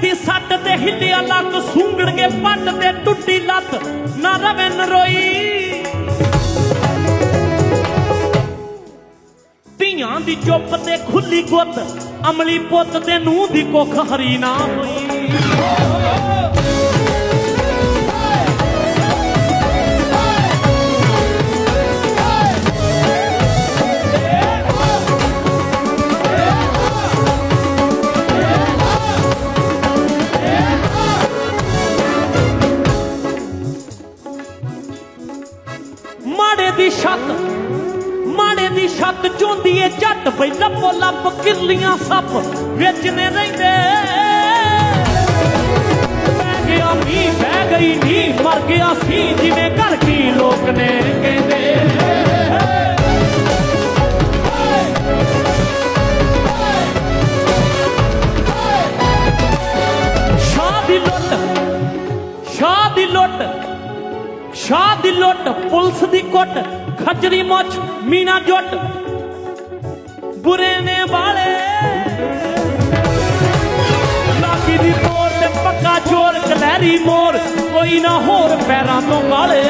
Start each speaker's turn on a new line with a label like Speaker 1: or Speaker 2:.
Speaker 1: ਦੀ ਸੱਟ ਤੇ ਹਿੱਲਿਆ ਲੱਕ ਸੂੰਗੜਗੇ ਪੱਟ ਤੇ ਟੁੱਟੀ ਲੱਤ। ਨਾ ਰਵੇ ਨਰੋਈ। ਧੀਆਂ ਦੀ ਚੁੱਪ ਤੇ ਖੁੱਲੀ ਗੁੱਤ, ਅਮਲੀ ਪੁੱਤ ਤੇ ਨੂੰਹ ਦੀ ਕੁੱਖ ਹਰੀ ਨਾ ਹੋਈ। ਮਾੜੇ ਦੀ ਛੱਤ, ਮਾੜੇ ਦੀ ਛੱਤ ਚੋਂਦੀ ਏ ਝੱਟ ਪਈ ਲੱਪੋ ਲੱਪ ਕਿਰਲੀਆਂ ਸੱਪ ਵਿੱਚ ਰਹਿੰਦੇ। ਪੈ ਗਿਆ ਮੀਂਹ, ਬਹਿ ਗਈ ਨੀ ਮਰ ਗਿਆ ਸੀ, ਜਿਵੇਂ ਘਰ ਕੀ ਲੋਕ ਨੇ ਕਹਿੰਦੇ। ਸ਼ਾਹ ਦੀ ਲੁੱਟ, ਸ਼ਾਹ ਦੀ ਲੁੱਟ। ਸ਼ਾਹ ਦੀ ਲੁੱਟ, ਪੁਲਿਸ ਦੀ ਕੁੱਟ, ਖੱਜਰੀ ਮੁੱਛ, ਮੀਨਾ ਜੁੱਟ। ਬੁਰੇ ਨੇ ਵਾਲੇ। ਲਾਕੀ ਦੀ ਤੋੜ ਤੇ ਪੱਕਾ ਚੋਰ, ਕਲਹਿਰੀ ਮੋਰ, ਕੋਈ ਨਾ ਹੋਰ ਪੈਰਾਂ ਤੋਂ ਵਾਲੇ।